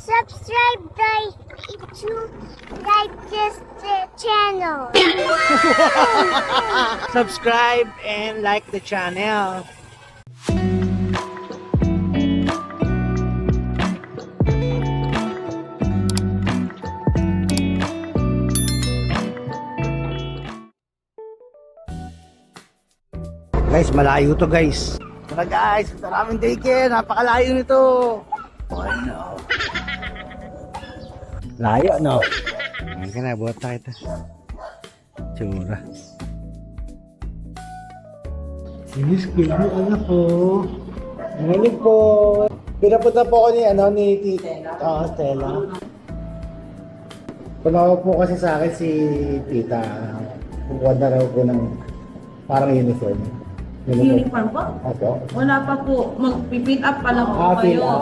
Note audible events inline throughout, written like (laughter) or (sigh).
Subscribe guys to like this uh, channel. (laughs) Subscribe and like the channel. Guys, malayo to guys. Tara guys, namin daycare. Napakalayo nito. Oh no. Layo no. Ayun ka na, buhat na kita. Tsura. Miss Baby, ano po? Narinig po. Pinapunta po ako ni, ano, ni Tita. Oo, Stella. Tumawag po kasi sa akin si Tita. Kukuha na raw po ng parang uniform. Uniform po? Opo. Wala pa po. Mag-pick up pa lang po Ah, kayo. up.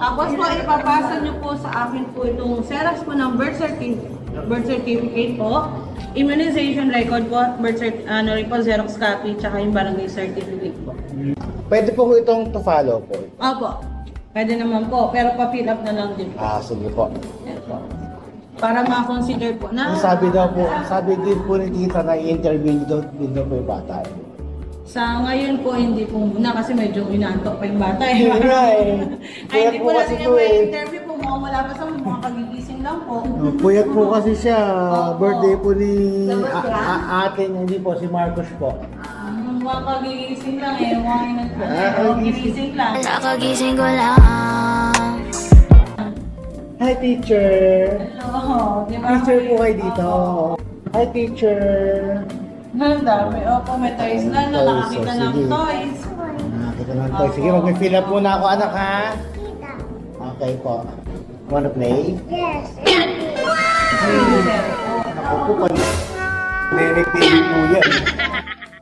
Tapos po, ipapasa nyo po sa akin po itong Xerox po ng birth certificate, birth certificate po. Immunization record po, birth cert, ano rin po, Xerox copy, tsaka yung barangay certificate po. Pwede po itong to follow po. Opo. Pwede naman po, pero pa-fill up na lang din po. Ah, sige po. Yan po. Para ma-consider po na Sabi daw po, sabi din po ni Tita na i-interview daw, din daw po yung bata. Sa ngayon po, hindi po muna kasi medyo inaantok pa yung bata. Eh. Eh. Ay, Puyat hindi po po kasi natin yung eh. interview po, mukhang wala pa sa mga kagigising lang po. Oh, Puyat po kasi siya. Opo. Birthday po ni Sa a- birthday? a- atin, hindi po, si Marcos po. Ang mga kagigising lang eh, mga inag- Ah, lang. Nakagising ko lang. Hi, teacher. Oo, di ba? Teacher po kayo dito. Hi, teacher. Ang dami. Opo, may toys na na. Toys, Nakakita oh, ng sige. toys. Nakakita naman po. Sige, mag-fill up muna ako, anak, ha? Tita. Okay po. Wanna play? Yes. Ako po pa. Derek baby po yan.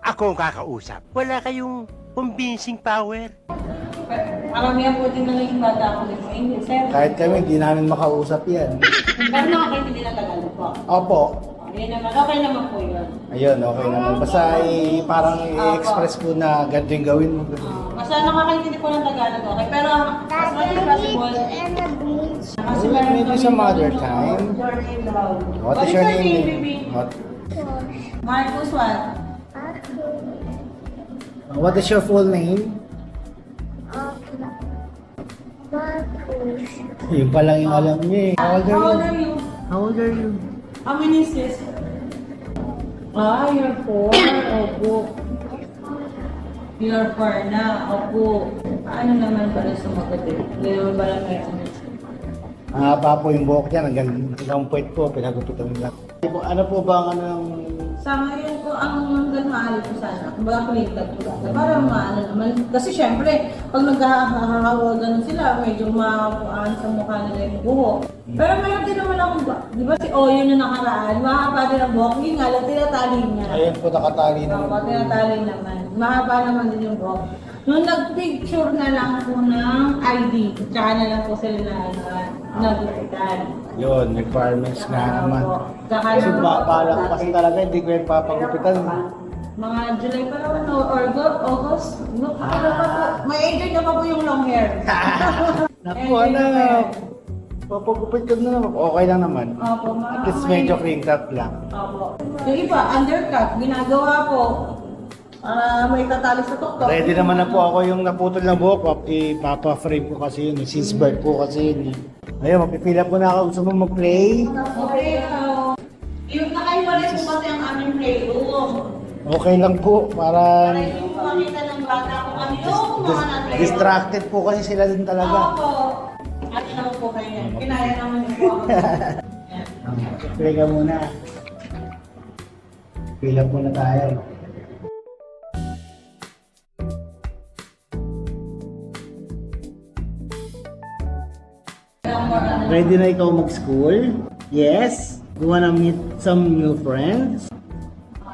Ako ang kakausap. Wala kayong convincing power. Karamihan po din na yung bata ako din sa English. Sir. Kahit kami, hindi namin makausap yan. Pero nakakaintindi ng Tagalog po. Opo. Ayun naman, okay naman po yun. Ayun, okay naman. Basta i- parang i-express ko na ganito yung gawin mo. Ah, Basta nakakaintindi po ng Tagalog, okay? Pero as much as possible, kasi meron maybe kami some other dito, time. Your name daw. What is your name? baby? What, Marcos what? what is your full name? Marcos. Yun pa lang yung alam niya eh. How old How old are you? How old are you? How many sis? Ah, you're four. Opo. You're four na. Opo. Ano naman pala sumagot eh? Ngayon ba lang may ano? Mahaba po yung buhok niya. Hanggang ilang point po. Pinagupitan nila. Ano po ba ang anong... Sa ngayon po, ang maaari po sana, kumbaga kulitat po sana, para maano naman. Kasi syempre, pag naghahawagan sila, medyo mapuan sa mukha nila yung buhok. Pero meron din naman akong, di ba si Oyo na nakaraan, mahaba din ang buhok, yun nga lang, tinatali niya. Ayun po nakatali na. Opo, tinatali naman. Mahaba naman din yung buhok. Nung nag-picture na lang po ng ID, tsaka na lang po sila na ano, nag-hospital. Yun, requirements nga naman. Kasi ba, po, bala ko kasi talaga, hindi ko yung papagupitan. Mga July pa naman, o August, August. No, ano pa po? May agent na pa po yung long hair. (laughs) Naku, anak. Papagupit ka na naman. Okay lang naman. Opo, mga At least medyo clean cut lang. Opo. Yung iba, undercut, ginagawa po. Para may tatali sa tuktok. Ready naman na po ako yung naputol na buhok. Pap- Ipapa-frame ko kasi yun. eh. Since birth po kasi yun. eh. Ayun, mapipila po na ako. Gusto mo mag-play? Okay, so, yung nakaiwalay po kasi ang aming playroom. Okay lang po. Para Para yung makita ng bata kung ano yung mga na-playroom. distracted po kasi sila din talaga. Opo. Ano naman po kayo yan? Kinaya naman yung po. (laughs) Play ka muna. Pila po na tayo. Ready na ikaw mag-school? Yes? You wanna meet some new friends?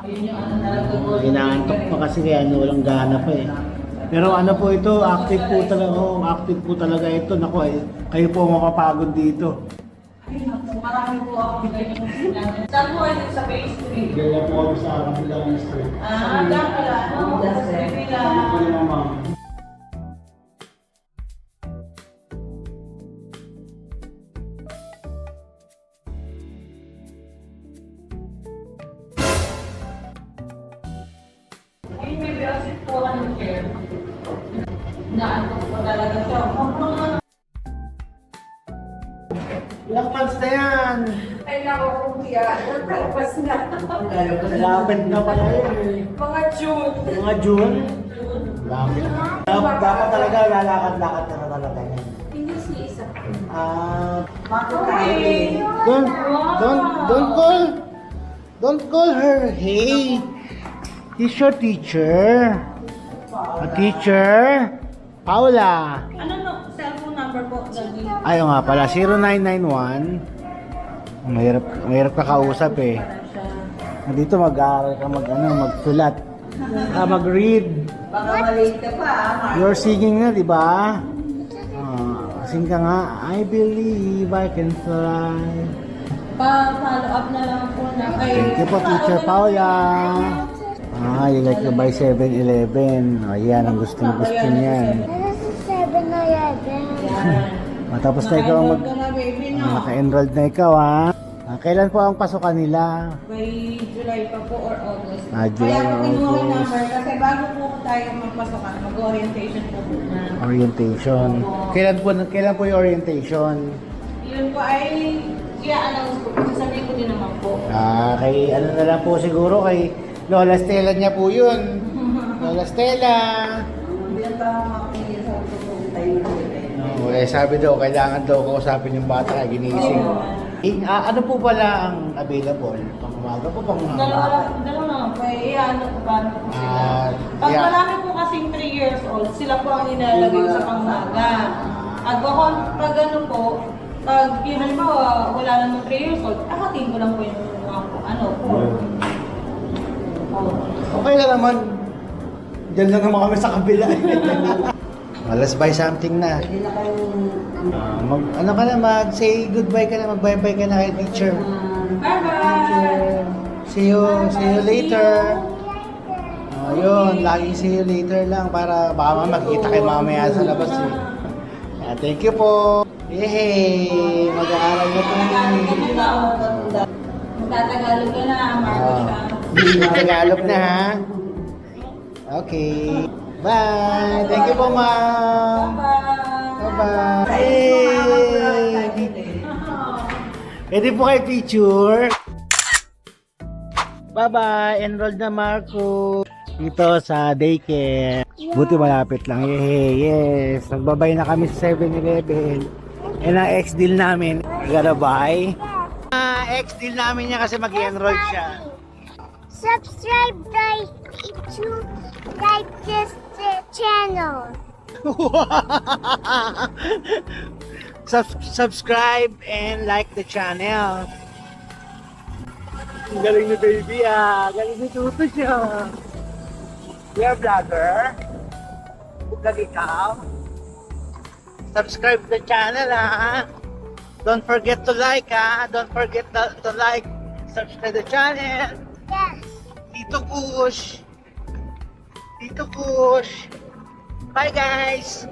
Ano po. Inaantok pa kasi kaya ano, walang gana pa eh. Pero ano po ito, active po talaga, oh, active po talaga ito. Naku, eh, kayo po ang mapapagod dito. Marami po ako ganyan. Saan po sa phase 3? Kaya po kami sa kabilang street. Ah, dyan pala. No, sa Sevilla. Ano po yung ma'am? Sit po ka ng chair. Naantok po talaga siya. Ilang months na yan? Ay, naku, kuya. Nagkalpas na. Malapit na pala yun eh. Mga June. Mga June? Lapit. Dapat, dapat talaga lalakad-lakad ka na talaga yan. Hindi si isa. Ah, Okay. don't, don't, don't call, don't call her, hey. Your teacher. A teacher? Paula. Ano no? Cellphone number po. Ayaw nga pala, 0991. Mahirap, mahirap ka kausap eh. Dito mag-aaral ka mag, ano, magsulat. Ah, mag-read. Baka malate ka pa ah. You're singing na, di ba? Ah, sing ka nga. I believe I can fly. Pa-follow up na lang po na kay... Thank you po, Teacher Paula. Ah, you like to buy 7-Eleven. Ayan, ang gustong gusto niyan. Sa 7-Eleven? Yan. Matapos na ikaw mag... Na? Ah, Naka-enrolled na ikaw, ha? Ah, kailan po ang pasukan nila? By July pa po or August. Ah, July Kaya or po August. number kasi bago po tayo magpasokan, mag-orientation po muna. Orientation. Kailan po, kailan po yung orientation? Yun po ay i-announce po. Sasabihin ko din naman po. Ah, kay ano na lang po siguro kay Lola Stella niya po yun. Lola Stella. Hindi na tayo makapigil sa Oh, eh, sabi daw, kailangan daw kausapin yung bata kaya ginising. Eh, ah, ano po pala ang available? Pang umaga po, pang Dalawa umaga? lang, dalawa lang po. Eh, i-ano po paano po sila. Ah, Pag yeah. marami po kasing 3 years old, sila po ang inalagay sa pangmaga. At baka pag ano po, pag yun halimbawa, wala namang 3 years old, akatin ko lang po yung mga po, ano po. Okay na naman. Diyan lang naman kami sa kabila. (laughs) Ah, Let's buy something na. Ah, mag, ano ka na, mag-say goodbye ka na, mag-bye-bye ka na kay teacher. Bye-bye! See you, see you later. Oh, yun, laging see you later lang para baka ma- makikita kayo mamaya sa labas eh. Ah, thank you po. Yay! Mag-aaral na po. Magtatagalog ka na, Marco Ah, siya. Tagalog na ha. Okay. Bye. Thank you po, ma'am. Bye-bye! Yay! Pwede po kayo picture. Bye-bye. Enrolled na Marco. Dito sa daycare. Buti malapit lang. Yay, yes. Nagbabay na kami sa 7-Eleven. Yan ang ex-deal namin. Gotta Ah, ex-deal namin niya kasi mag-enroll siya. Subscribe like to like this channel. (laughs) Sub- subscribe and like the channel. Ang galing ni baby ah. Galing ni Tuto siya. You're a vlogger? Vlog ikaw? Subscribe the channel ah. Don't forget to like ah. Don't forget to, to like. Subscribe the channel. Yes. Tito Kush. Tito Kush. Bye guys.